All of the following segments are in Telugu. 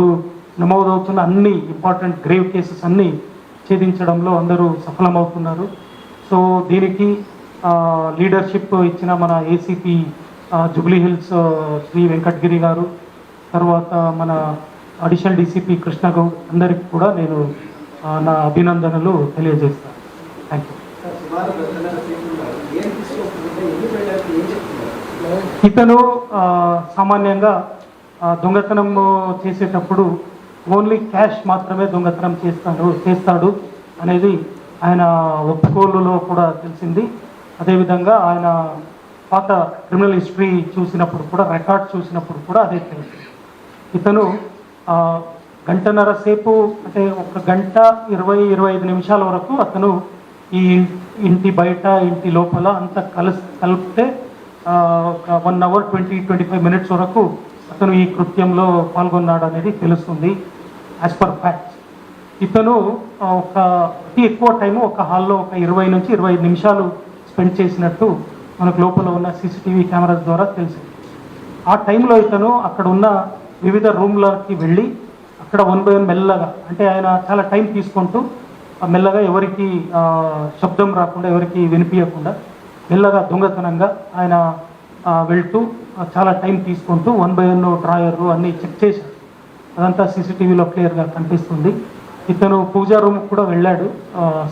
ఇప్పుడు నమోదవుతున్న అన్ని ఇంపార్టెంట్ గ్రేవ్ కేసెస్ అన్నీ ఛేదించడంలో అందరూ సఫలమవుతున్నారు. సో దీనికి లీడర్షిప్ ఇచ్చిన మన ACP Jubilee Hills Shri Venkatagiri గారు తర్వాత మన అడిషనల్ డీసీపీ కృష్ణ గౌడ్ అందరికి కూడా నేను నా అభినందనలు తెలియజేస్తాను. థ్యాంక్ యూ ఇతను సామాన్యంగా దొంగతనం చేసేటప్పుడు ఓన్లీ క్యాష్ మాత్రమే దొంగతనం చేస్తాడు చేస్తాడు అనేది ఆయన ఒప్పుకోలులో కూడా తెలిసింది. అదేవిధంగా ఆయన పాత క్రిమినల్ హిస్టరీ చూసినప్పుడు కూడా రికార్డ్ చూసినప్పుడు కూడా అదే తెలిసింది. ఇతను గంటన్నర సేపు అంటే ఒక గంట ఇరవై ఇరవై ఐదు నిమిషాల వరకు అతను ఈ ఇంటి బయట ఇంటి లోపల అంతా కలిసి కలిపితే ఒక one hour twenty twenty five minutes వరకు అతను ఈ కృత్యంలో పాల్గొన్నాడు అనేది తెలుస్తుంది యాజ్ పర్ ఫ్యాక్ట్స్ ఇతను ఒక అతి ఎక్కువ టైం ఒక హాల్లో ఒక ఇరవై నుంచి ఇరవై నిమిషాలు స్పెండ్ చేసినట్టు మనకు లోపల ఉన్న సీసీటీవీ కెమెరాస్ ద్వారా తెలిసింది ఆ టైంలో ఇతను అక్కడ ఉన్న వివిధ రూమ్లకి వెళ్ళి అక్కడ వన్ బై వన్ మెల్లగా అంటే ఆయన చాలా టైం తీసుకుంటూ మెల్లగా ఎవరికి శబ్దం రాకుండా ఎవరికి వినిపించకుండా మెల్లగా దొంగతనంగా ఆయన వెళ్తూ చాలా టైం తీసుకుంటూ వన్ బై వన్ డ్రాయర్ అన్నీ చెక్ చేశారు అదంతా సీసీటీవీలో క్లియర్గా కనిపిస్తుంది. ఇతను పూజా రూమ్కి కూడా వెళ్ళాడు.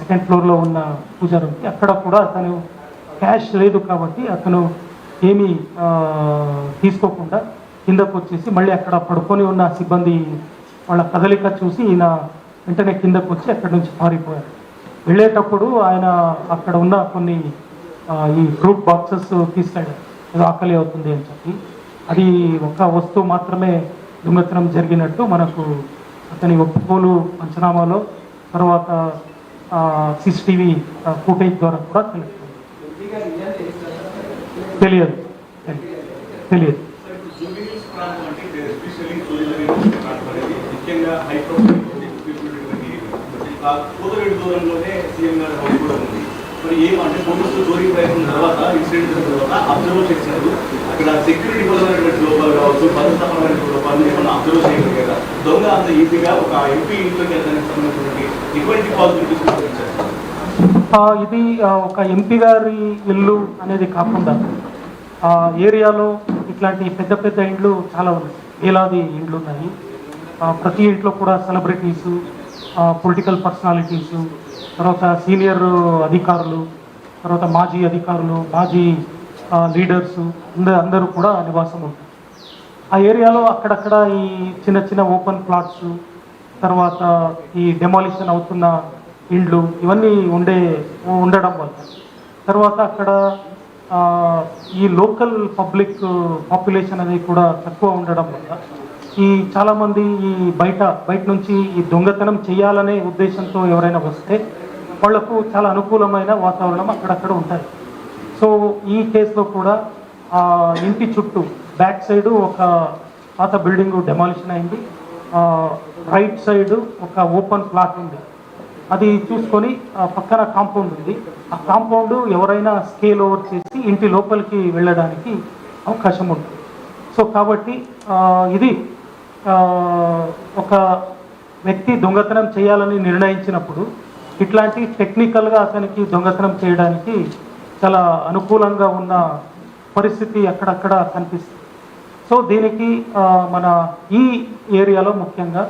సెకండ్ ఫ్లోర్లో ఉన్న పూజా రూమ్కి. అక్కడ కూడా అతను క్యాష్ లేదు కాబట్టి అతను ఏమీ తీసుకోకుండా కిందకు వచ్చేసి మళ్ళీ అక్కడ పడుకొని ఉన్న సిబ్బంది వాళ్ళ కదలిక చూసి ఈయన వెంటనే కిందకు వచ్చి అక్కడి నుంచి పారిపోయారు. వెళ్ళేటప్పుడు ఆయన అక్కడ ఉన్న కొన్ని ఈ ఫ్రూట్ బాక్సెస్ తీసుకెళ్ళారు ఏదో ఆకలి అవుతుంది అని చెప్పి. అది ఒక వస్తువు మాత్రమే దొంగతనం జరిగినట్టు మనకు అతని ఒప్పుకోలు పంచనామాలో తర్వాత సీసీటీవీ ఫుటేజ్ ద్వారా కూడా తెలుస్తుంది. తెలియదు. తెలియదు. హై ప్రొఫైల్ దూరంలోనే సీఎం కూడా ఉంది. మరి ఏం అంటే పోలీసులు దూరి పోయిన తర్వాత ఇన్సిడెంట్ జరిగిన తర్వాత అబ్జర్వ్ చేశారు. అక్కడ సెక్యూరిటీ పరమైనటువంటి లోపాలు కావచ్చు భద్రతా పరమైనటువంటి లోపాలు ఏమన్నా అబ్జర్వ్ చేయగలిగారా? దొంగ అంత ఈజీగా ఒక ఎంపీ ఇంట్లోకి వెళ్ళడానికి సంబంధించినటువంటి ఎటువంటి పాసిబిలిటీస్ గుర్తించారు ఇది ఒక ఎంపీ గారి ఇల్లు అనేది కాకుండా ఏరియాలో ఇట్లాంటి పెద్ద పెద్ద ఇండ్లు చాలా ఉన్నాయి. వేలాది ఇండ్లు ఉన్నాయి. ప్రతి ఇంట్లో కూడా సెలబ్రిటీసు పొలిటికల్ పర్సనాలిటీసు తర్వాత సీనియర్ అధికారులు తర్వాత మాజీ అధికారులు మాజీ లీడర్సు అందరూ అందరూ కూడా నివాసం ఉంటారు. ఆ ఏరియాలో అక్కడక్కడ ఈ చిన్న చిన్న ఓపెన్ ప్లాట్స్ తర్వాత ఈ డెమాలిషన్ అవుతున్న ఇండ్లు ఇవన్నీ ఉండే ఉండడం వల్ల. తర్వాత అక్కడ ఈ లోకల్ పబ్లిక్ పాపులేషన్ అనేది కూడా తక్కువ ఉండడం వల్ల. ఈ చాలామంది ఈ బయట బయట నుంచి ఈ దొంగతనం చేయాలనే ఉద్దేశంతో ఎవరైనా వస్తే వాళ్ళకు చాలా అనుకూలమైన వాతావరణం అక్కడక్కడ ఉంటుంది సో ఈ కేసులో కూడా ఆ ఇంటి చుట్టూ బ్యాక్ సైడ్ ఒక పాత బిల్డింగ్ డెమాలిషన్ అయింది. రైట్ సైడ్ ఒక ఓపెన్ ప్లాట్ ఉంది. అది చూసుకొని పక్కన కాంపౌండ్ ఉంది. ఆ కాంపౌండ్ ఎవరైనా స్కేల్ ఓవర్ చేసి ఇంటి లోపలికి వెళ్ళడానికి అవకాశం ఉంటుంది. సో కాబట్టి ఇది ఒక వ్యక్తి దొంగతనం చేయాలని నిర్ణయించినప్పుడు ఇట్లాంటి టెక్నికల్గా అతనికి దొంగతనం చేయడానికి చాలా అనుకూలంగా ఉన్న పరిస్థితి అక్కడక్కడ కనిపిస్తుంది. సో దీనికి మన ఈ ఏరియాలో ముఖ్యంగా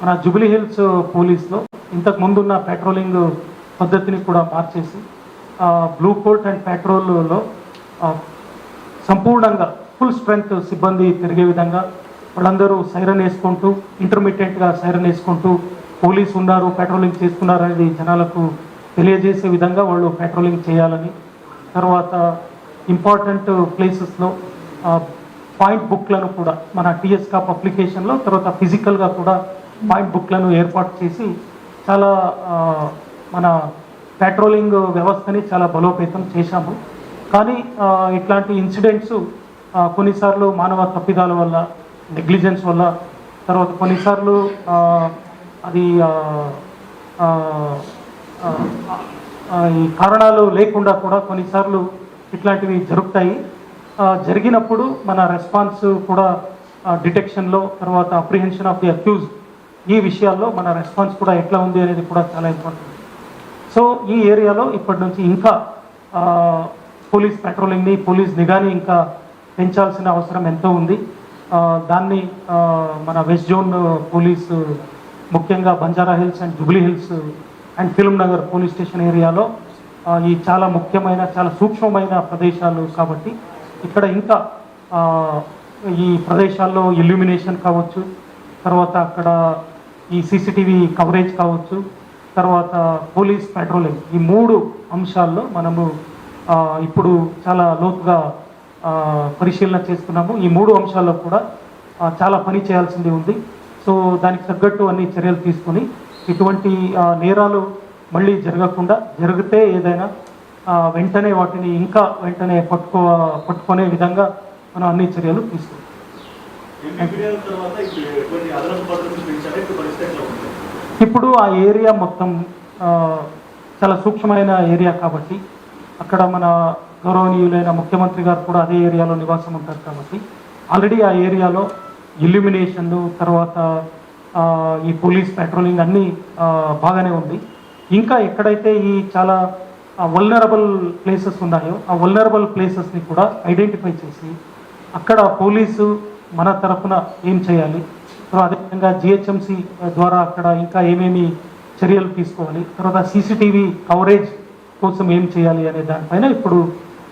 మన జుబిలీ హిల్స్ పోలీస్లో ఇంతకు ముందున్న పెట్రోలింగ్ పద్ధతిని కూడా మార్చేసి బ్లూ కోట్ అండ్ పెట్రోల్లో సంపూర్ణంగా ఫుల్ స్ట్రెంగ్త్ సిబ్బంది తిరిగే విధంగా వాళ్ళందరూ సైరన్ వేసుకుంటూ ఇంటర్మీడియట్గా సైరన్ వేసుకుంటూ పోలీసు ఉన్నారు పెట్రోలింగ్ చేస్తున్నారు అనేది జనాలకు తెలియజేసే విధంగా వాళ్ళు పెట్రోలింగ్ చేయాలని. తర్వాత ఇంపార్టెంట్ ప్లేసెస్లో పాయింట్ బుక్లను కూడా మన టీఎస్ కాప్ అప్లికేషన్లో తర్వాత ఫిజికల్గా కూడా పాయింట్ బుక్లను ఏర్పాటు చేసి చాలా మన పెట్రోలింగ్ వ్యవస్థని చాలా బలోపేతం చేశాము. కానీ ఇట్లాంటి ఇన్సిడెంట్స్ కొన్నిసార్లు మానవ తప్పిదాల వల్ల నెగ్లిజెన్స్ వల్ల తర్వాత కొన్నిసార్లు అది ఈ కారణాలు లేకుండా కూడా కొన్నిసార్లు ఇట్లాంటివి జరుగుతాయి. జరిగినప్పుడు మన రెస్పాన్స్ కూడా డిటెక్షన్లో తర్వాత అప్రిహెన్షన్ ఆఫ్ ది అక్యూజ్ ఈ విషయాల్లో మన రెస్పాన్స్ కూడా ఎట్లా ఉంది అనేది కూడా చాలా ఇంపార్టెంట్. సో ఈ ఏరియాలో ఇప్పటి నుంచి ఇంకా పోలీస్ పెట్రోలింగ్ని పోలీస్ నిఘాని ఇంకా పెంచాల్సిన అవసరం ఎంతో ఉంది. దాన్ని మన వెస్ట్ జోన్ పోలీసు ముఖ్యంగా Banjara Hills and Jubilee Hills and film Nagar police station ఏరియాలో ఈ చాలా ముఖ్యమైన చాలా సూక్ష్మమైన ప్రదేశాలు కాబట్టి ఇక్కడ ఇంకా ఈ ప్రదేశాల్లో ఇల్యూమినేషన్ కావచ్చు తర్వాత అక్కడ ఈ సీసీటీవీ కవరేజ్ కావచ్చు తర్వాత పోలీస్ పెట్రోలింగ్ ఈ మూడు అంశాల్లో మనము ఇప్పుడు చాలా లోతుగా పరిశీలన చేస్తున్నాము. ఈ మూడు అంశాల్లో కూడా చాలా పని చేయాల్సింది ఉంది. సో దానికి తగ్గట్టు అన్ని చర్యలు తీసుకుని ఇటువంటి నేరాలు మళ్ళీ జరగకుండా జరిగితే ఏదైనా వెంటనే వాటిని ఇంకా వెంటనే పట్టుకో పట్టుకునే విధంగా మనం అన్ని చర్యలు తీసుకుంటాం. ఇప్పుడు ఆ ఏరియా మొత్తం చాలా సూక్ష్మమైన ఏరియా కాబట్టి అక్కడ మన గౌరవనీయులైన ముఖ్యమంత్రి గారు కూడా అదే ఏరియాలో నివాసం ఉంటారు కాబట్టి ఆల్రెడీ ఆ ఏరియాలో ఇల్యూమినేషన్లు తర్వాత ఈ పోలీస్ పెట్రోలింగ్ అన్నీ బాగానే ఉంది. ఇంకా ఎక్కడైతే ఈ చాలా వల్నరబుల్ ప్లేసెస్ ఉన్నాయో ఆ వల్నరబుల్ ప్లేసెస్ని కూడా ఐడెంటిఫై చేసి అక్కడ పోలీసు మన తరఫున ఏం చేయాలి? సో అదేవిధంగా జిహెచ్ఎంసి ద్వారా అక్కడ ఇంకా ఏమేమి చర్యలు తీసుకోవాలి? తర్వాత సీసీటీవీ కవరేజ్ కోసం ఏం చేయాలి అనే దానిపైన ఇప్పుడు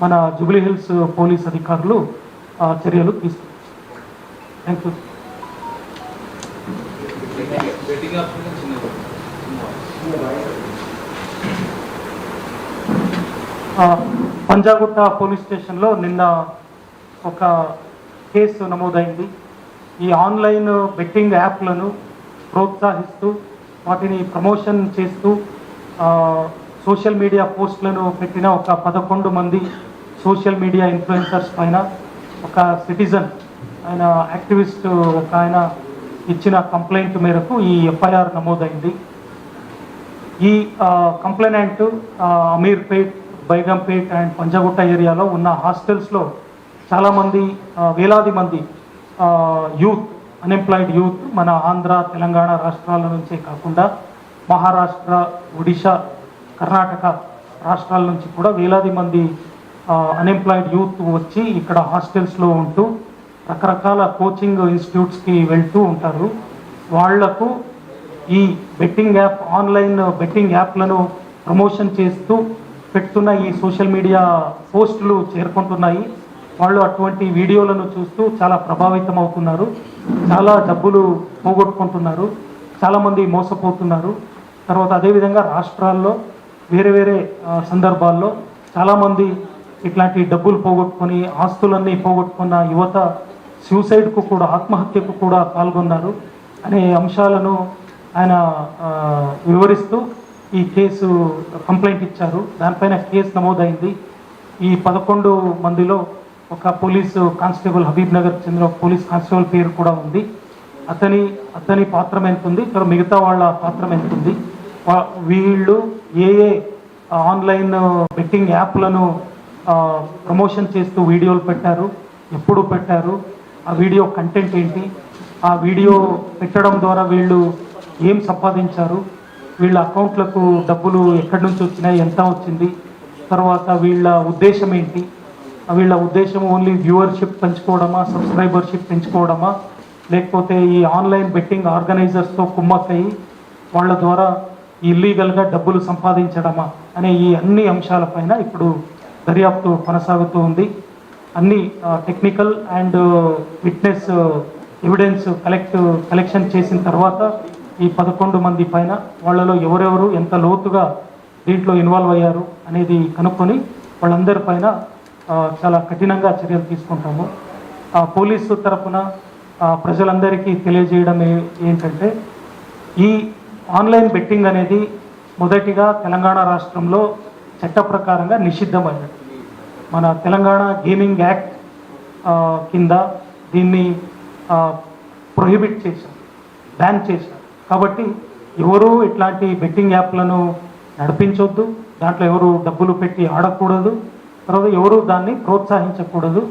మన జూబ్లీ హిల్స్ పోలీస్ అధికారులు చర్యలు తీసుకుంటారు థ్యాంక్ యూ పంజాగుట్ట పోలీస్ స్టేషన్లో నిన్న ఒక కేసు నమోదైంది. ఈ ఆన్లైన్ బెట్టింగ్ యాప్లను ప్రోత్సహిస్తూ వాటిని ప్రమోషన్ చేస్తూ సోషల్ మీడియా పోస్టులను పెట్టిన ఒక పదకొండు మంది సోషల్ మీడియా ఇన్ఫ్లుయెన్సర్స్ పైన ఒక సిటిజన్ ఆయన యాక్టివిస్ట్ ఒక ఆయన ఇచ్చిన కంప్లైంట్ మేరకు ఈ ఎఫ్ఐఆర్ నమోదైంది. ఈ కంప్లైనెంట్ అమీర్పేట్ బైగంపేట్ అండ్ పంజాగుట్ట ఏరియాలో ఉన్న హాస్టల్స్లో చాలామంది వేలాది మంది యూత్ అన్ఎంప్లాయిడ్ యూత్ మన ఆంధ్ర తెలంగాణ రాష్ట్రాల నుంచే కాకుండా మహారాష్ట్ర ఒడిశా కర్ణాటక రాష్ట్రాల నుంచి కూడా వేలాది మంది అన్ఎంప్లాయిడ్ యూత్ వచ్చి ఇక్కడ హాస్టల్స్లో ఉంటూ రకరకాల కోచింగ్ ఇన్స్టిట్యూట్స్కి వెళ్తూ ఉంటారు. వాళ్ళకు ఈ బెట్టింగ్ యాప్ ఆన్లైన్ బెట్టింగ్ యాప్లను ప్రమోషన్ చేస్తూ పెడుతున్న ఈ సోషల్ మీడియా పోస్టులు చేరుకుంటున్నాయి. వాళ్ళు అటువంటి వీడియోలను చూస్తూ చాలా ప్రభావితం అవుతున్నారు. చాలా డబ్బులు పోగొట్టుకుంటున్నారు. చాలామంది మోసపోతున్నారు. తర్వాత అదేవిధంగా రాష్ట్రాల్లో వేరే వేరే సందర్భాల్లో చాలామంది ఇట్లాంటి డబ్బులు పోగొట్టుకొని ఆస్తులన్నీ పోగొట్టుకున్న యువత సూసైడ్కు కూడా ఆత్మహత్యకు కూడా పాల్గొన్నారు అనే అంశాలను ఆయన వివరిస్తూ ఈ కేసు కంప్లైంట్ ఇచ్చారు. దానిపైన కేసు నమోదైంది. ఈ పదకొండు మందిలో ఒక పోలీసు కానిస్టేబుల్ హబీబ్ నగర్ చెందిన పోలీస్ కానిస్టేబుల్ పేరు కూడా ఉంది. అతని అతని పాత్రం ఎంత ఉంది? మిగతా వాళ్ళ పాత్రం ఎంత ఉంది? వీళ్ళు ఏ ఏ ఆన్లైన్ బెట్టింగ్ యాప్లను ప్రమోషన్ చేస్తూ వీడియోలు పెట్టారు ఎప్పుడు పెట్టారు ఆ వీడియో కంటెంట్ ఏంటి ఆ వీడియో పెట్టడం ద్వారా వీళ్ళు ఏం సంపాదించారు వీళ్ళ అకౌంట్లకు డబ్బులు ఎక్కడి నుంచి వచ్చినాయి ఎంత వచ్చింది తర్వాత వీళ్ళ ఉద్దేశం ఏంటి వీళ్ళ ఉద్దేశం ఓన్లీ వ్యూవర్షిప్ పెంచుకోవడమా సబ్స్క్రైబర్షిప్ పెంచుకోవడమా లేకపోతే ఈ ఆన్లైన్ బెట్టింగ్ ఆర్గనైజర్స్తో కుమ్మక్కయి వాళ్ళ ద్వారా ఇల్లీగల్గా డబ్బులు సంపాదించడమా అనే ఈ అన్ని అంశాలపైన ఇప్పుడు దర్యాప్తు కొనసాగుతూ ఉంది. అన్ని technical and witness evidence collect collection చేసిన తర్వాత ఈ పదకొండు మంది పైన వాళ్ళలో ఎవరెవరు ఎంత లోతుగా దీంట్లో ఇన్వాల్వ్ అయ్యారు అనేది కనుక్కొని వాళ్ళందరి పైన చాలా కఠినంగా చర్యలు తీసుకుంటాము. పోలీసు తరఫున ప్రజలందరికీ తెలియజేయడం ఏంటంటే ఈ ఆన్లైన్ బెట్టింగ్ అనేది మొదటిగా తెలంగాణ రాష్ట్రంలో చట్ట ప్రకారంగా నిషిద్ధమైనది. మన తెలంగాణ గేమింగ్ యాక్ట్ కింద దీన్ని ప్రొహిబిట్ చేశారు బ్యాన్ చేశారు. కాబట్టి ఎవరు ఇట్లాంటి బెట్టింగ్ యాప్లను నడిపించొద్దు దాంట్లో ఎవరు డబ్బులు పెట్టి ఆడకూడదు తర్వాత ఎవరు దాన్ని ప్రోత్సహించకూడదు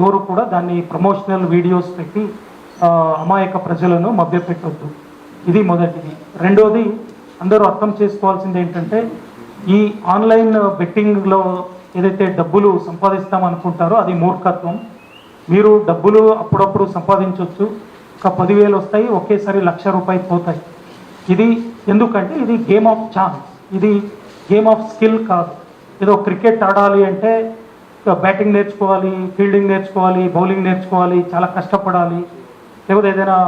ఎవరు కూడా దాన్ని ప్రమోషనల్ వీడియోస్ పెట్టి అమాయక ప్రజలను మభ్యపెట్టొద్దు. ఇది మొదటిది. రెండోది అందరూ అర్థం చేసుకోవాల్సింది ఏంటంటే ఈ ఆన్లైన్ బెట్టింగ్లో ఏదైతే డబ్బులు సంపాదిస్తాం అనుకుంటారో అది మూర్ఖత్వం. మీరు డబ్బులు అప్పుడప్పుడు సంపాదించవచ్చు ఒక పదివేలు వస్తాయి ఒకేసారి లక్ష రూపాయలు పోతాయి. ఇది ఎందుకంటే ఇది గేమ్ ఆఫ్ ఛాన్స్. ఇది గేమ్ ఆఫ్ స్కిల్ కాదు. ఏదో క్రికెట్ ఆడాలి అంటే బ్యాటింగ్ నేర్చుకోవాలి ఫీల్డింగ్ నేర్చుకోవాలి బౌలింగ్ నేర్చుకోవాలి చాలా కష్టపడాలి. లేకపోతే ఏదైనా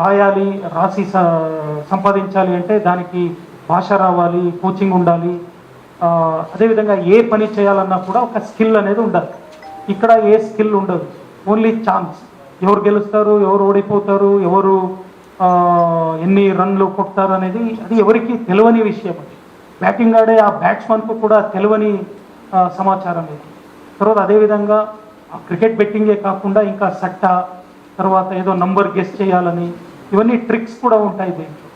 రాయాలి రాసి సంపాదించాలి అంటే దానికి భాష రావాలి కోచింగ్ ఉండాలి. అదేవిధంగా ఏ పని చేయాలన్నా కూడా ఒక స్కిల్ అనేది ఉండాలి. ఇక్కడ ఏ స్కిల్ ఉండదు. ఓన్లీ ఛాన్స్ ఎవరు గెలుస్తారు ఎవరు ఓడిపోతారు ఎవరు ఎన్ని రన్లు కొడతారు అనేది అది ఎవరికి తెలియని విషయం బ్యాటింగ్ ఆడే ఆ బ్యాట్స్మన్కు కూడా తెలియని సమాచారం ఇది. తర్వాత అదేవిధంగా ఆ క్రికెట్ బెట్టింగే కాకుండా ఇంకా సట్టా తర్వాత ఏదో నంబర్ గెస్ చేయాలని ఇవన్నీ ట్రిక్స్ కూడా ఉంటాయి దీంట్లో.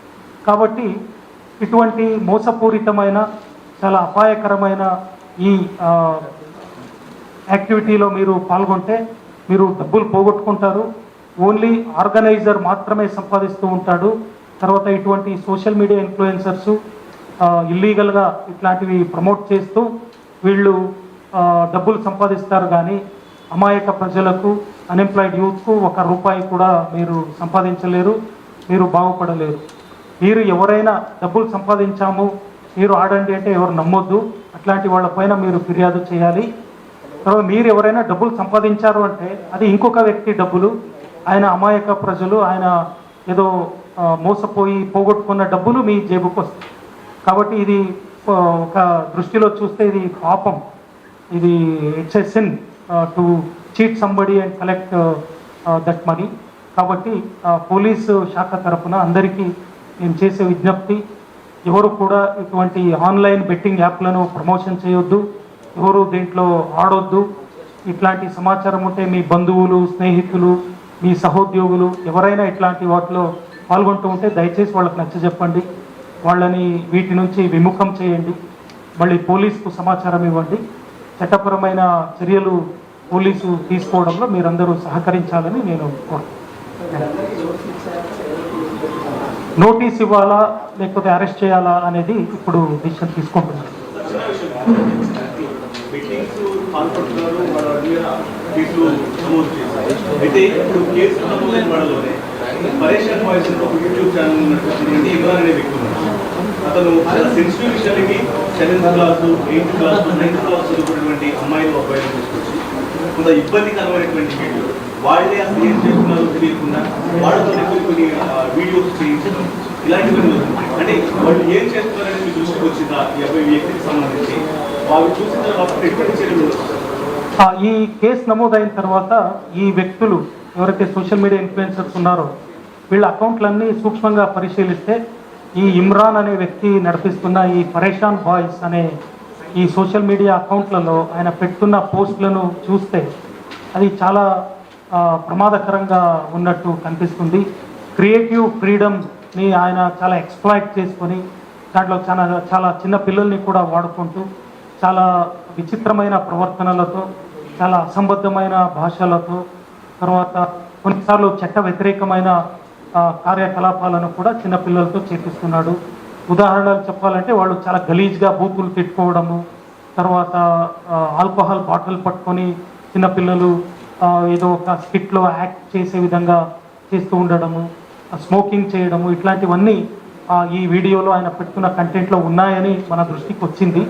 కాబట్టి ఇటువంటి మోసపూరితమైన చాలా అపాయకరమైన ఈ యాక్టివిటీలో మీరు పాల్గొంటే మీరు డబ్బులు పోగొట్టుకుంటారు. ఓన్లీ ఆర్గనైజర్ మాత్రమే సంపాదిస్తూ ఉంటాడు. తర్వాత ఇటువంటి సోషల్ మీడియా ఇన్ఫ్లుయెన్సర్స్ ఇల్లీగల్గా ఇట్లాంటివి ప్రమోట్ చేస్తూ వీళ్ళు డబ్బులు సంపాదిస్తారు కానీ అమాయక ప్రజలకు అన్ఎంప్లాయిడ్ యూత్కు ఒక రూపాయి కూడా మీరు సంపాదించలేరు మీరు బాగుపడలేరు. మీరు ఎవరైనా డబ్బులు సంపాదించాము మీరు ఆడండి అంటే ఎవరు నమ్మొద్దు అట్లాంటి వాళ్ళపైన మీరు ఫిర్యాదు చేయాలి. తర్వాత మీరు ఎవరైనా డబ్బులు సంపాదించారు అంటే అది ఇంకొక వ్యక్తి డబ్బులు ఆయన అమాయక ప్రజలు ఆయన ఏదో మోసపోయి పోగొట్టుకున్న డబ్బులు మీ జేబుకు వస్తాయి. కాబట్టి ఇది ఒక దృష్టిలో చూస్తే ఇది పాపం. ఇది it's a sin to cheat somebody and collect that money కాబట్టి పోలీసు శాఖ తరఫున అందరికీ నేను చేసే విజ్ఞప్తి ఎవరు కూడా ఇటువంటి ఆన్లైన్ బెట్టింగ్ యాప్లను ప్రమోషన్ చేయొద్దు ఎవరు దీంట్లో ఆడొద్దు. ఇట్లాంటి సమాచారం ఉంటే మీ బంధువులు స్నేహితులు మీ సహోద్యోగులు ఎవరైనా ఇట్లాంటి వాటిలో పాల్గొంటూ ఉంటే దయచేసి వాళ్ళకి నచ్చజెప్పండి వాళ్ళని వీటి నుంచి విముఖం చేయండి. మళ్ళీ పోలీసుకు సమాచారం ఇవ్వండి. చట్టపరమైన చర్యలు పోలీసు తీసుకోవడంలో మీరందరూ సహకరించాలని నేను నోటీస్ ఇవ్వాలా లేకపోతే అరెస్ట్ చేయాలా అనేది ఇప్పుడు డిసిషన్ తీసుకుంటున్నాను. యూట్యూబ్ ఛానల్ అతను సెన్సిటివ్ విషయాలకి seventh eighth class ninth class చదువుకున్నటువంటి అమ్మాయిలు అబ్బాయిలు తీసుకొచ్చారు. కొంత ఇబ్బందికరమైనటువంటి వీడియో. వాళ్ళే అసలు ఏం చేస్తున్నారో తెలియకుండా వాళ్ళతో కొన్ని కొన్ని వీడియోస్ చేయించడం ఇలాంటివన్నీ అంటే వాళ్ళు ఏం చేస్తున్నారని మీ దృష్టికి వచ్చిందా ఈ అబ్బాయి వ్యక్తికి సంబంధించి. వాళ్ళు చూసిన తర్వాత ఎటువంటి చర్యలు ఈ కేసు నమోదైన తర్వాత ఈ వ్యక్తులు ఎవరైతే సోషల్ మీడియా ఇన్ఫ్లుయెన్సర్స్ ఉన్నారో వీళ్ళ అకౌంట్లన్నీ సూక్ష్మంగా పరిశీలిస్తే ఈ ఇమ్రాన్ అనే వ్యక్తి నడిపిస్తున్న ఈ పరేషాన్ బాయ్స్ అనే ఈ సోషల్ మీడియా అకౌంట్లలో ఆయన పెట్టున్న పోస్ట్లను చూస్తే అది చాలా ప్రమాదకరంగా ఉన్నట్టు కనిపిస్తుంది. క్రియేటివ్ ఫ్రీడమ్ని ఆయన చాలా ఎక్స్ప్లాయిట్ చేసుకొని దాంట్లో చాలా చాలా చిన్న పిల్లల్ని కూడా వాడుకుంటూ చాలా విచిత్రమైన ప్రవర్తనలతో చాలా అసంబద్ధమైన భాషలతో తర్వాత కొన్నిసార్లు చట్ట వ్యతిరేకమైన కార్యకలాపాలను కూడా చిన్నపిల్లలతో చేపిస్తున్నాడు. ఉదాహరణలు చెప్పాలంటే వాళ్ళు చాలా గలీజ్గా బూతులు తిట్టుకోవడము తర్వాత ఆల్కహాల్ బాటిల్ పట్టుకొని చిన్నపిల్లలు ఏదో ఒక స్కిట్లో యాక్ట్ చేసే విధంగా చేస్తూ ఉండడము స్మోకింగ్ చేయడము ఇట్లాంటివన్నీ ఈ వీడియోలో ఆయన పెట్టుకున్న కంటెంట్లో ఉన్నాయని మన దృష్టికి వచ్చింది.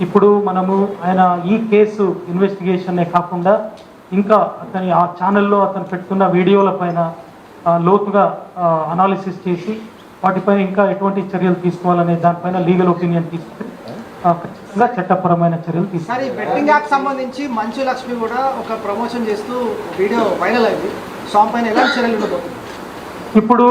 ఇప్పుడు మనము ఆయన ఈ కేసు ఇన్వెస్టిగేషనే కాకుండా ఇంకా అతని ఆ ఛానల్లో అతను పెట్టుకున్న వీడియోల పైన లోతుగా అనాలిసిస్ చేసి వాటిపైన ఇంకా ఎటువంటి చర్యలు తీసుకోవాలనే దానిపైన లీగల్ ఒపీనియన్ తీసుకుని ఖచ్చితంగా చట్టపరమైన చర్యలు ఈ బెట్టింగ్ యాప్ సంబంధించి మంచు లక్ష్మి కూడా ఒక ప్రమోషన్ చేస్తూ వీడియో వైరల్ అయింది. సో పైన ఎలాంటి చర్యలు ఇప్పుడు